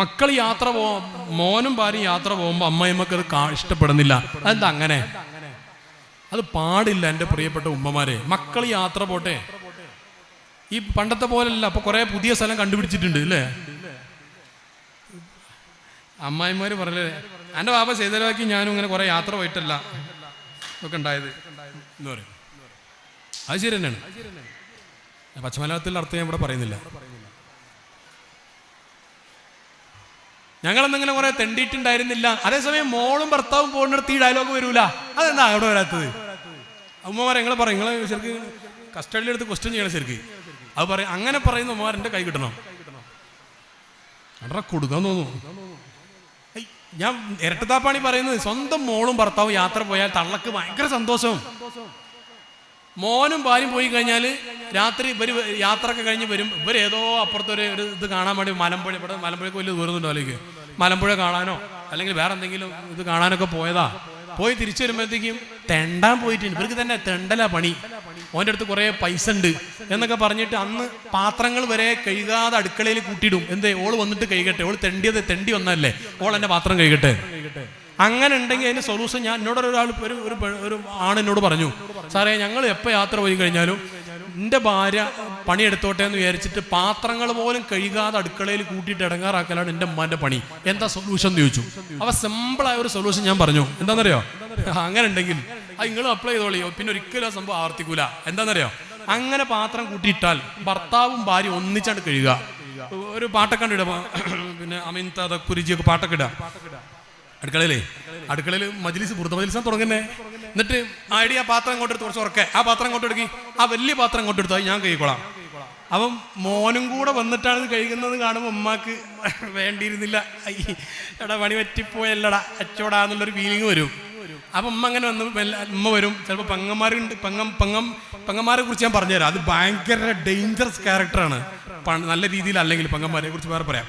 മക്കൾ യാത്ര പോ മോനും ഭാര്യയും യാത്ര പോകുമ്പോൾ അമ്മയമ്മക്ക് അത് ഇഷ്ടപ്പെടുന്നില്ല. അതെന്താ അങ്ങനെ? അത് പാടില്ല എന്റെ പ്രിയപ്പെട്ട ഉമ്മമാരെ. മക്കൾ യാത്ര പോട്ടെ. ഈ പണ്ടത്തെ പോലല്ല അപ്പൊ കുറെ പുതിയ സ്ഥലം കണ്ടുപിടിച്ചിട്ടുണ്ട് അല്ലേ അമ്മായിമാര് പറഞ്ഞല്ലേ എന്റെ ബാബ ചെയ്തലാക്കി ഞാനും ഇങ്ങനെ കുറെ യാത്ര പോയിട്ടല്ല. ഒക്കെ ഉണ്ടായത്. അത് ശരി തന്നെയാണ്. പച്ചമലത്തിൽ അർത്ഥം ഞാൻ ഇവിടെ പറയുന്നില്ല. ഞങ്ങളന്നിങ്ങനെ കുറെ തെണ്ടിയിട്ടുണ്ടായിരുന്നില്ല. അതേസമയം മോളും ഭർത്താവും പോകുന്നിടത്ത് ഈ ഡയലോഗ് വരൂല. അതെന്താ അവിടെ വരാത്തത്? അമ്മമാർ നിങ്ങൾ പറയും നിങ്ങൾ ശരിക്കും കസ്റ്റഡിയിൽ എടുത്ത് ക്വസ്റ്റ്യൻ ചെയ്യണം ശരിക്ക്. അത് പറയും അങ്ങനെ പറയുന്ന ഉമ്മമാരെ കൈ കിട്ടണം. അവിടെ കൊടുക്കാൻ തോന്നുന്നു. ഞാൻ ഇരട്ടത്താപ്പാണി പറയുന്നത് സ്വന്തം മോളും ഭർത്താവും യാത്ര പോയാൽ തള്ളക്ക് ഭയങ്കര സന്തോഷം. മോനും ഭാര്യയും പോയി കഴിഞ്ഞാൽ രാത്രി ഇവർ യാത്രയൊക്കെ കഴിഞ്ഞ് വരും. ഇവർ ഏതോ അപ്പുറത്തൊരു ഒരു ഇത് കാണാൻ വേണ്ടി മലമ്പുഴ ഇവിടെ മലമ്പുഴക്ക് വലിയ ദൂരമുണ്ടോ അല്ലെങ്കിൽ മലമ്പുഴ കാണാനോ? അല്ലെങ്കിൽ വേറെ എന്തെങ്കിലും ഇത് കാണാനൊക്കെ പോയതാ? പോയി തിരിച്ചു വരുമ്പോഴത്തേക്കും തെണ്ടാൻ പോയിട്ടുണ്ട്. ഇവർക്ക് തന്നെ തെണ്ടലാ പണി. ഓന്റെ അടുത്ത് കുറേ പൈസ ഉണ്ട് എന്നൊക്കെ പറഞ്ഞിട്ട് അന്ന് പാത്രങ്ങൾ വരെ കഴുകാതെ അടുക്കളയിൽ കൂട്ടിയിടും. എന്തേ? ഓൾ വന്നിട്ട് കഴുകട്ടെ. ഓൾ തെണ്ടിയത് തെണ്ടി വന്നല്ലേ ഓൾ എന്റെ പാത്രം കഴുകട്ടെ. അങ്ങനെ ഉണ്ടെങ്കിൽ അതിന് സൊല്യൂഷൻ ഞാൻ എന്നോട് ഒരാൾ ഒരു ഒരു ആണെന്നോട് പറഞ്ഞു സാറേ ഞങ്ങൾ എപ്പോൾ യാത്ര പോയി കഴിഞ്ഞാലും എന്റെ ഭാര്യ പണിയെടുത്തോട്ടെ എന്ന് വിചാരിച്ചിട്ട് പാത്രങ്ങൾ പോലും കഴുകാതെ അടുക്കളയിൽ കൂട്ടിയിട്ട് ഇടങ്ങാറാക്കലാണ് എന്റെ ഉമ്മാന്റെ പണി. എന്താ സൊല്യൂഷൻ എന്ന് ചോദിച്ചു. അവ സിമ്പിളായ ഒരു സൊല്യൂഷൻ ഞാൻ പറഞ്ഞു. എന്താണെന്നറിയോ അങ്ങനെ ഉണ്ടെങ്കിൽ അത് നിങ്ങൾ അപ്ലൈ ചെയ്തോളിയോ പിന്നെ ഒരിക്കലും ആ സംഭവം ആവർത്തിക്കൂല. എന്താണെന്നറിയോ അങ്ങനെ പാത്രം കൂട്ടിയിട്ടാൽ ഭർത്താവും ഭാര്യ ഒന്നിച്ചാണ് കഴുകുക. ഒരു പാട്ടൊക്കെ കണ്ടിടുക പിന്നെ അമിത കുരിജിയൊക്കെ പാട്ടൊക്കെ ഇടുക. അടുക്കളയിലേ? അടുക്കളയിൽ മജ്ലിസ് പുറത്ത മജ്ലിസാൻ തുടങ്ങുന്നേ. എന്നിട്ട് ആടി ആ പാത്രം എടുത്ത് കുറച്ച് ഉറക്കെ. ആ പാത്രം എടുക്കി. ആ വലിയ പാത്രം അങ്ങോട്ട് ഞാൻ കഴിക്കോളാം അപ്പം മോനും കൂടെ വന്നിട്ടാണ് ഇത് കഴിക്കുന്നത് കാണുമ്പോൾ ഉമ്മാക്ക് വേണ്ടിയിരുന്നില്ല. എടാ പണി പറ്റിപ്പോയല്ലടാ. അച്ചോടാ എന്നുള്ളൊരു ഫീലിംഗ് വരും. അപ്പം ഉമ്മ അങ്ങനെ വന്ന് ഉമ്മ വരും. ചിലപ്പോൾ പങ്ങന്മാരുണ്ട് പങ്ങം പങ്ങം പങ്ങന്മാരെ കുറിച്ച് ഞാൻ പറഞ്ഞുതരാം. അത് ഭയങ്കര ഡേഞ്ചറസ് ക്യാരക്ടറാണ് നല്ല രീതിയിൽ അല്ലെങ്കിൽ പങ്ങന്മാരെ കുറിച്ച് വേറെ പറയാം.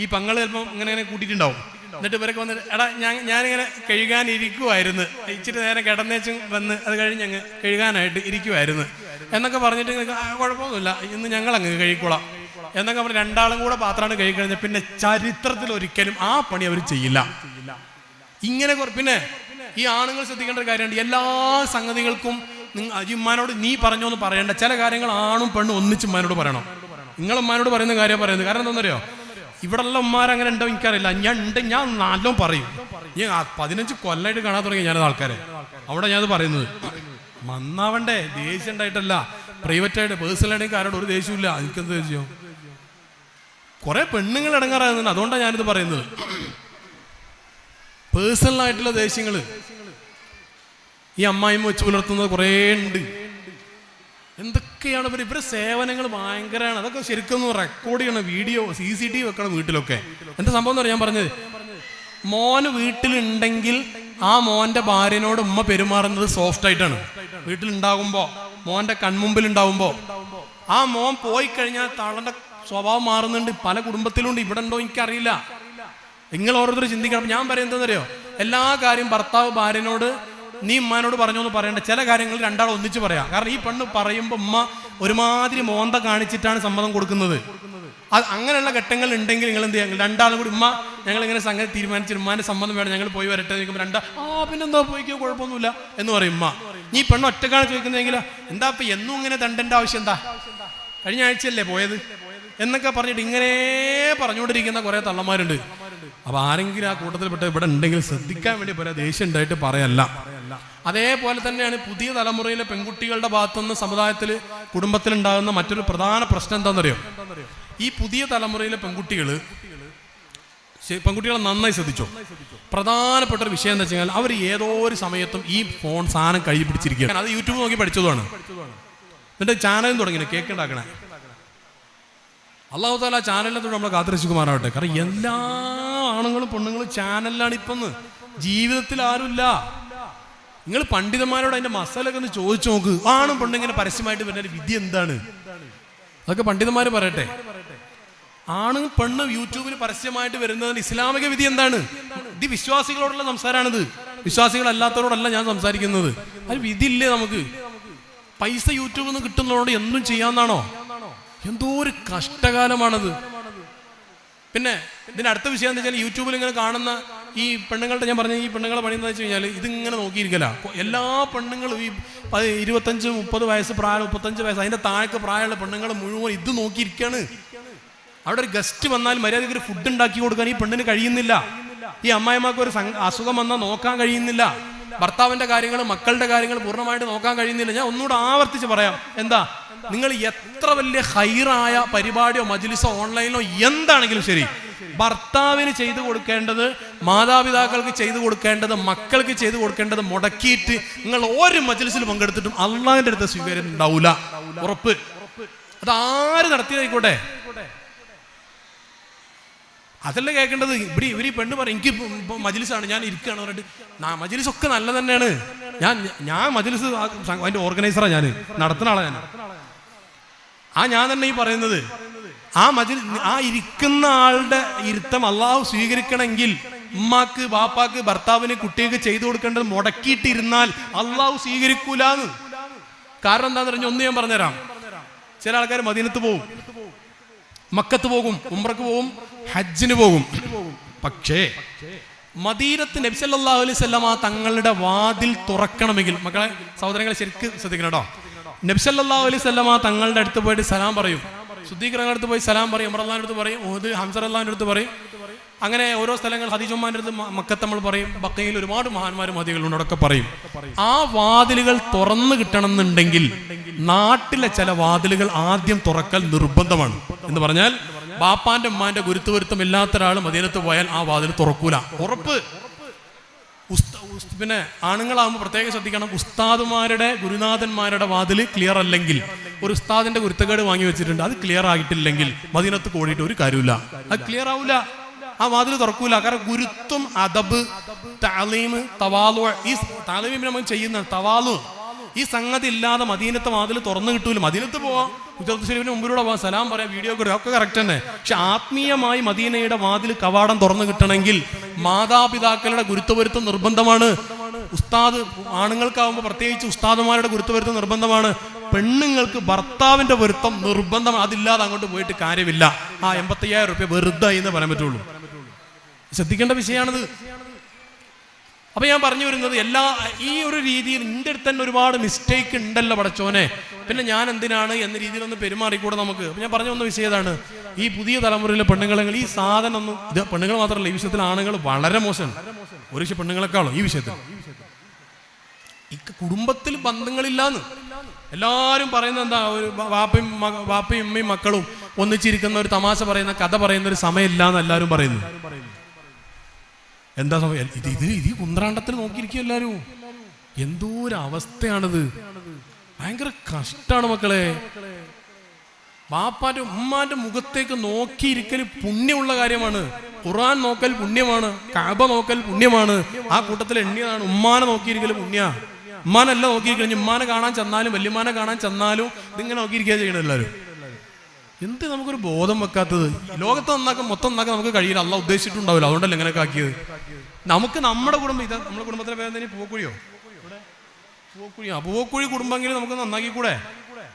ഈ പങ്ങൾ ചിലപ്പോൾ ഇങ്ങനെ ഇങ്ങനെ കൂട്ടിയിട്ടുണ്ടാവും. എന്നിട്ട് ഇവരൊക്കെ വന്നിട്ട് എടാ ഞാൻ ഞാനിങ്ങനെ കഴുകാൻ ഇരിക്കുമായിരുന്നു ഇച്ചിരി നേരം കിടന്നേച്ചും വന്ന് അത് കഴിഞ്ഞ് അങ്ങ് കഴുകാനായിട്ട് ഇരിക്കുമായിരുന്നു എന്നൊക്കെ പറഞ്ഞിട്ട് ഇങ്ങനെ, "ആ, കുഴപ്പമൊന്നുമില്ല. ഇന്ന് ഞങ്ങൾ അങ്ങ് കഴിക്കോളാം എന്നൊക്കെ പറഞ്ഞ് രണ്ടാളും കൂടെ പാത്രമാണ് കഴിക്കഴിഞ്ഞാൽ പിന്നെ ചരിത്രത്തിൽ ഒരിക്കലും ആ പണി അവർ ചെയ്യില്ല. ഇങ്ങനെ പിന്നെ ഈ ആണുങ്ങൾ ശ്രദ്ധിക്കേണ്ട ഒരു കാര്യമുണ്ട്. എല്ലാ സംഗതികൾക്കും നിങ്ങൾ അജിമ്മാനോട് നീ പറഞ്ഞോന്ന് പറയണ്ട ചില കാര്യങ്ങൾ ആണും പെണ്ണും ഒന്നിച്ച് പറയണം. നിങ്ങൾ പറയുന്ന കാര്യം പറയുന്നത് കാരണം എന്താണെന്നറിയോ? ഇവിടെ ഉള്ള ഉമ്മാർ അങ്ങനെ ഉണ്ടോ എനിക്കറിയില്ല. ഞാൻ ഉണ്ട് ഞാൻ നാലും പറയും. ഞാൻ പതിനഞ്ച് കൊല്ലമായിട്ട് കാണാൻ തുടങ്ങി ഞാനത് ആൾക്കാരെ. അവിടെ ഞാനത് പറയുന്നത്. മന്നാവണ്ടേ ദേഷ്യം ഉണ്ടായിട്ടല്ല. പ്രൈവറ്റ് ആയിട്ട് പേഴ്സണൽ ആയിട്ട് ആരോട് ഒരു ദേഷ്യമില്ല എനിക്കെന്ത് ദേഷ്യം? കുറെ പെണ്ണുങ്ങൾ ഇടങ്ങാറായിരുന്നു അതുകൊണ്ടാണ് ഞാനിത് പറയുന്നത്. പേഴ്സണൽ ആയിട്ടുള്ള ദേഷ്യങ്ങൾ ഈ അമ്മായിമ്മ വെച്ച് പുലർത്തുന്നത് കുറേ ഉണ്ട്. എന്തൊക്കെയാണ് ഇവർ ഇവരുടെ സേവനങ്ങൾ ഭയങ്കരമാണ് അതൊക്കെ ശരിക്കും റെക്കോർഡ് ചെയ്യണം. വീഡിയോ സി സി ടി വെക്കണം വീട്ടിലൊക്കെ. എന്താ സംഭവം എന്ന് ഞാൻ പറഞ്ഞത്? മോന് വീട്ടിലുണ്ടെങ്കിൽ ആ മോന്റെ ഭാര്യനോട് ഉമ്മ പെരുമാറുന്നത് സോഫ്റ്റ് ആയിട്ടാണ്. വീട്ടിലുണ്ടാകുമ്പോ മോന്റെ കൺമുമ്പിൽ ഉണ്ടാകുമ്പോ ആ മോൻ പോയി കഴിഞ്ഞാൽ തളന്റെ സ്വഭാവം മാറുന്നുണ്ട്. പല കുടുംബത്തിലുണ്ട്. ഇവിടെ ഉണ്ടോ എനിക്കറിയില്ല. നിങ്ങൾ ഓരോരുത്തർ ചിന്തിക്കണം ഞാൻ പറയുന്നത് അറിയോ എല്ലാ കാര്യം ഭർത്താവ് ഭാര്യനോട് നീ ഉമ്മാനോട് പറഞ്ഞു എന്ന് പറയേണ്ട. ചില കാര്യങ്ങൾ രണ്ടാൾ ഒന്നിച്ച് പറയാം. കാരണം ഈ പെണ്ണ് പറയുമ്പോൾ ഉമ്മ ഒരുമാതിരി മോന്ത കാണിച്ചിട്ടാണ് സമ്മതം കൊടുക്കുന്നത്. അത് അങ്ങനെയുള്ള ഘട്ടങ്ങൾ ഉണ്ടെങ്കിൽ നിങ്ങൾ എന്ത് ചെയ്യാം? രണ്ടാളും കൂടി ഉമ്മ ഞങ്ങൾ ഇങ്ങനെ സംഗതി തീരുമാനിച്ചു ഉമ്മാന്റെ സമ്മതം വേണം ഞങ്ങൾ പോയി വരട്ടെ എന്ന് ചോദിക്കുമ്പോൾ രണ്ടാ ആ പിന്നെന്താ പോയിക്കോ? കുഴപ്പമൊന്നുമില്ല. എന്ന് പറയും ഉമ്മ. നീ പെണ്ണ് ഒറ്റക്കാണ് ചോദിക്കുന്നതെങ്കിൽ എന്താ ഇപ്പൊ എന്നും ഇങ്ങനെ തണ്ടന്റെ ആവശ്യം എന്താ? കഴിഞ്ഞ ആഴ്ചയല്ലേ പോയത്? എന്നൊക്കെ പറഞ്ഞിട്ട് ഇങ്ങനെ പറഞ്ഞുകൊണ്ടിരിക്കുന്ന കുറെ തള്ളന്മാരുണ്ട്. അപ്പൊ ആരെങ്കിലും ആ കൂട്ടത്തിൽപ്പെട്ട ഇവിടെ ഉണ്ടെങ്കിൽ ശ്രദ്ധിക്കാൻ വേണ്ടി പോരാ ദേഷ്യം ഉണ്ടായിട്ട് പറയല്ല. അതേപോലെ തന്നെയാണ് പുതിയ തലമുറയിലെ പെൺകുട്ടികളുടെ ഭാഗത്തുനിന്ന് സമുദായത്തിൽ കുടുംബത്തിലുണ്ടാകുന്ന മറ്റൊരു പ്രധാന പ്രശ്നം എന്താണെന്നറിയോ? ഈ പുതിയ തലമുറയിലെ പെൺകുട്ടികൾ പെൺകുട്ടികളെ നന്നായി ശ്രദ്ധിച്ചോ? പ്രധാനപ്പെട്ട ഒരു വിഷയം എന്താ വെച്ചാൽ അവർ ഏതോ ഒരു സമയത്തും ഈ ഫോൺ സാധനം കൈ പിടിച്ചിരിക്കുകയാണ്. അത് യൂട്യൂബ് നോക്കി പഠിച്ചതുമാണ്. എന്നിട്ട് ചാനലും തുടങ്ങി കേക്ക് ഉണ്ടാക്കണേ അള്ളാഹു താല നമ്മളെ നമ്മൾ കാത്തിരശുകുമാറാവട്ടെ കാരണം എല്ലാ ആണുങ്ങളും പെണ്ണുങ്ങളും ചാനലിലാണ് ഇപ്പം ജീവിതത്തിൽ ആരുമില്ല. നിങ്ങൾ പണ്ഡിതന്മാരോട് അതിന്റെ മസാലൊക്കെ ഒന്ന് ചോദിച്ചു നോക്ക്. ആണും പെണ്ണിങ്ങനെ പരസ്യമായിട്ട് വരുന്ന വിധി എന്താണ്? അതൊക്കെ പണ്ഡിതന്മാർ പറയട്ടെ. ആണും പെണ്ണും യൂട്യൂബിൽ പരസ്യമായിട്ട് വരുന്നതിന് ഇസ്ലാമിക വിധി എന്താണ്? ഇത് വിശ്വാസികളോടുള്ള സംസാരമാണിത് വിശ്വാസികളല്ലാത്തവരോടല്ല ഞാൻ സംസാരിക്കുന്നത്. അത് വിധിയില്ലേ നമുക്ക്? പൈസ യൂട്യൂബിൽ നിന്ന് കിട്ടുന്നതോട് എന്തും ചെയ്യാന്നാണോ? എന്തോ ഒരു കഷ്ടകാലമാണത്. പിന്നെ ഇതിന്റെ അടുത്ത വിഷയം എന്താ വെച്ചാൽ യൂട്യൂബിൽ ഇങ്ങനെ കാണുന്ന ഈ പെണ്ണുങ്ങളുടെ ഞാൻ പറഞ്ഞ ഈ പെണ്ണുങ്ങളെ പണിയെന്ന് വെച്ച് കഴിഞ്ഞാൽ ഇതിങ്ങനെ നോക്കിയിരിക്കല. എല്ലാ പെണ്ണുങ്ങളും ഈ ഇരുപത്തഞ്ച് മുപ്പത് വയസ്സ് പ്രായം മുപ്പത്തഞ്ച് വയസ്സ് അതിന്റെ താഴേക്ക് പ്രായമുള്ള പെണ്ണുങ്ങൾ മുഴുവൻ ഇത് നോക്കിയിരിക്കുകയാണ് അവിടെ ഒരു ഗസ്റ്റ് വന്നാൽ മര്യാദയ്ക്ക് ഒരു ഫുഡ് ഉണ്ടാക്കി കൊടുക്കാൻ ഈ പെണ്ണിന് കഴിയുന്നില്ല. ഈ അമ്മായിമാർക്ക് ഒരു അസുഖം വന്നാൽ നോക്കാൻ കഴിയുന്നില്ല. ഭർത്താവിന്റെ കാര്യങ്ങൾ മക്കളുടെ കാര്യങ്ങൾ പൂർണമായിട്ട് നോക്കാൻ കഴിയുന്നില്ല. ഞാൻ ഒന്നുകൂടെ ആവർത്തിച്ച് പറയാം. എന്താ? നിങ്ങൾ എത്ര വലിയ ഹൈറായ പരിപാടിയോ മജ്ലിസോ ഓൺലൈനിലോ എന്താണെങ്കിലും ശരി. ഭർത്താവിന് ചെയ്തു കൊടുക്കേണ്ടത് മാതാപിതാക്കൾക്ക് ചെയ്തു കൊടുക്കേണ്ടത് മക്കൾക്ക് ചെയ്തു കൊടുക്കേണ്ടത് മുടക്കിയിട്ട് നിങ്ങൾ ഒരു മജ്ലിസിൽ പങ്കെടുത്തിട്ടും അള്ളാഹിന്റെ അടുത്ത് സ്വീകാര്യം ഉണ്ടാവൂല. ഉറപ്പ്. അത് ആര് നടത്തിയതായിക്കോട്ടെ? അതല്ല കേൾക്കേണ്ടത്? ഇവിടെ ഇവർ ഈ പെണ്ണ് പറയും എനിക്ക് മജ്ലിസാണ് ഞാൻ ഇരിക്കുകയാണ് പറഞ്ഞിട്ട്. മജ്ലിസ് ഒക്കെ നല്ല തന്നെയാണ്. ഞാൻ ഞാൻ മജ്ലിസ് അതിന്റെ ഓർഗനൈസറാണ് ഞാൻ നടത്തുന്ന ആളാണ് ഞാൻ ആ ഞാൻ തന്നെ ഈ പറയുന്നത്. ആ മജിൽ ആ ഇരിക്കുന്ന ആളുടെ ഇരുത്തം അള്ളാഹു സ്വീകരിക്കണമെങ്കിൽ ഉമ്മാക്ക് ബാപ്പാക്ക് ഭർത്താവിന് കുട്ടികൾക്ക് ചെയ്തു കൊടുക്കേണ്ടത് മുടക്കിയിട്ടിരുന്നാൽ അള്ളാഹു സ്വീകരിക്കൂലെന്ന്. കാരണം എന്താന്ന് പറഞ്ഞാൽ ഒന്ന് ഞാൻ പറഞ്ഞുതരാം. ചില ആൾക്കാർ മദീനത്ത് പോകും മക്കത്ത് പോകും ഉമ്രക്ക് പോകും ഹജ്ജിന് പോകും. പക്ഷേ മദീനത്ത് നബ്സല്ലാഹു അലൈഹി സ്വല്ലമ തങ്ങളുടെ വാതിൽ തുറക്കണമെങ്കിൽ മക്കളെ സഹോദരങ്ങളെ ശരിക്ക് ശ്രദ്ധിക്കണം കേട്ടോ. നബ്സല്ലാഹു അലൈഹി സ്വല്ലമ തങ്ങളുടെ അടുത്ത് പോയിട്ട് സലാം പറയും. ശുദ്ധീകരണങ്ങളുടെ അടുത്ത് പോയി സലാം പറയും അമറല്ലാന്റെ അടുത്ത് പറയും മുഹദ് അള്ളാഹിന്റെ അടുത്ത് പറയും. അങ്ങനെ ഓരോ സ്ഥലങ്ങൾ ഹദീജുമാന്റെ അടുത്ത് മ- മക്കത്ത് നമ്മൾ പറയും ബക്കയിൽ ഒരുപാട് മഹാന്മാരും മതികളുണ്ട് അതൊക്കെ പറയും. ആ വാതിലുകൾ തുറന്നു കിട്ടണം എന്നുണ്ടെങ്കിൽ നാട്ടിലെ ചില വാതിലുകൾ ആദ്യം തുറക്കൽ നിർബന്ധമാണ്. എന്ന് പറഞ്ഞാൽ ബാപ്പാന്റെ ഉമ്മാന്റെ ഗുരുത്വരുത്തം ഇല്ലാത്ത ഒരാൾ മദീനത്ത് പോയാൽ ആ വാതിൽ തുറക്കൂല. ഉറപ്പ്. പിന്നെ ആണുങ്ങളാകുമ്പോൾ പ്രത്യേകം ശ്രദ്ധിക്കണം. ഉസ്താദുമാരുടെ ഗുരുനാഥന്മാരുടെ വാതിൽ ക്ലിയർ അല്ലെങ്കിൽ ഒരു ഉസ്താദിന്റെ ഗുരുത്തക്കേട് വാങ്ങി വെച്ചിട്ടുണ്ട്. അത് ക്ലിയർ ആയിട്ടില്ലെങ്കിൽ മദീനത്ത് കോടിയിട്ട് ഒരു കാര്യമില്ല അത് ക്ലിയർ ആവില്ല ആ വാതിൽ തുറക്കൂല. കാരണം ഗുരുത്തും അദബ് താലീം തവാലു ഈ താലീമിനെ നമ്മൾ ചെയ്യുന്ന തവാലു ഈ സംഗതി ഇല്ലാതെ മദീനത്തെ വാതിൽ തുറന്നു കിട്ടൂല. മദീനത്ത് പോവാം. കുജറത്ത് ഷെരീഫിന് മുമ്പിലൂടെ പോവാം. സലാം പറയാം. വീഡിയോ ഒക്കെ ഒക്കെ കറക്റ്റ് തന്നെ. പക്ഷെ ആത്മീയമായി മദീനയുടെ വാതിൽ കവാടം തുറന്നു കിട്ടണമെങ്കിൽ മാതാപിതാക്കളുടെ ഗുരുത്വപരുത്തം നിർബന്ധമാണ്. ഉസ്താദ് ആണുങ്ങൾക്കാവുമ്പോൾ പ്രത്യേകിച്ച് ഉസ്താദുമാരുടെ ഗുരുത്വപരുത്തം നിർബന്ധമാണ്. പെണ്ണുങ്ങൾക്ക് ഭർത്താവിന്റെ പൊരുത്തം നിർബന്ധം അതില്ലാതെ അങ്ങോട്ട് പോയിട്ട് കാര്യമില്ല. ആ എൺപത്തയ്യായിരം റുപ്യ വെറുതെ എന്ന് പറയാൻ പറ്റുള്ളൂ. ശ്രദ്ധിക്കേണ്ട വിഷയമാണിത്. അപ്പൊ ഞാൻ പറഞ്ഞു വരുന്നത് എല്ലാ ഈ ഒരു രീതിയിൽ എന്റെ അടുത്ത് തന്നെ ഒരുപാട് മിസ്റ്റേക്ക് ഉണ്ടല്ലോ പടച്ചോനെ. പിന്നെ ഞാൻ എന്തിനാണ് എന്ന രീതിയിൽ ഒന്ന് പെരുമാറിക്കൂടെ നമുക്ക്? അപ്പൊ ഞാൻ പറഞ്ഞു വന്ന വിഷയം ഇതാണ് ഈ പുതിയ തലമുറയിലെ പെണ്ണുങ്ങളെങ്കിൽ ഈ സാധനം ഒന്നും ഇത് പെണ്ണുങ്ങൾ മാത്രമല്ല ഈ വിഷയത്തിൽ ആണുങ്ങൾ വളരെ മോശമാണ്. ഒരു വിഷയം പെണ്ണുങ്ങളെക്കാളും ഈ വിഷയത്തിൽ. കുടുംബത്തിൽ ബന്ധങ്ങളില്ലാന്ന്. എല്ലാരും പറയുന്നത് എന്താ? ഒരു വാപ്പയും വാപ്പയും ഉമ്മയും മക്കളും ഒന്നിച്ചിരിക്കുന്ന ഒരു തമാശ പറയുന്ന കഥ പറയുന്ന ഒരു സമയമില്ല എന്ന് എല്ലാവരും പറയുന്നു. എന്താ സംഭവം? ഇത് ഇത് ഈ കുന്ത്രാണ്ടത്തിൽ നോക്കിയിരിക്കും എല്ലാരും? എന്തോ ഒരു അവസ്ഥയാണിത് ഭയങ്കര കഷ്ടാണ് മക്കളെ. ബാപ്പാന്റെ ഉമ്മാന്റെ മുഖത്തേക്ക് നോക്കിയിരിക്കൽ പുണ്യമുള്ള കാര്യമാണ്. ഖുറാൻ നോക്കൽ പുണ്യമാണ്. കാബ നോക്കൽ പുണ്യമാണ്. ആ കൂട്ടത്തിൽ എണ്ണിയതാണ്. ഉമ്മാനെ നോക്കിയിരിക്കൽ പുണ്യ. ഉമ്മാനല്ല നോക്കിയിരിക്കണം ഉമ്മാനെ കാണാൻ ചെന്നാലും വല്യമാനെ കാണാൻ ചെന്നാലും ഇതിങ്ങനെ നോക്കിയിരിക്കുക ചെയ്യണം എല്ലാവരും എന്ത് നമുക്കൊരു ബോധം വെക്കാത്തത്? ലോകത്ത് നന്നാക്കാൻ മൊത്തം നന്നാക്കാൻ നമുക്ക് കഴിയില്ല. അല്ല ഉദ്ദേശിച്ചിട്ടുണ്ടാവില്ല. അതുകൊണ്ടല്ലേ ഇങ്ങനെയൊക്കെ ആക്കിയത് നമുക്ക് നമ്മുടെ കുടുംബം ഇതാ നമ്മുടെ കുടുംബത്തിലെ പേര് തന്നെ പൂവക്കുഴിയോ പൂവക്കുഴിയോ പൂവക്കുഴി കുടുംബമെങ്കിലും നമുക്ക് നന്നാക്കി കൂടെ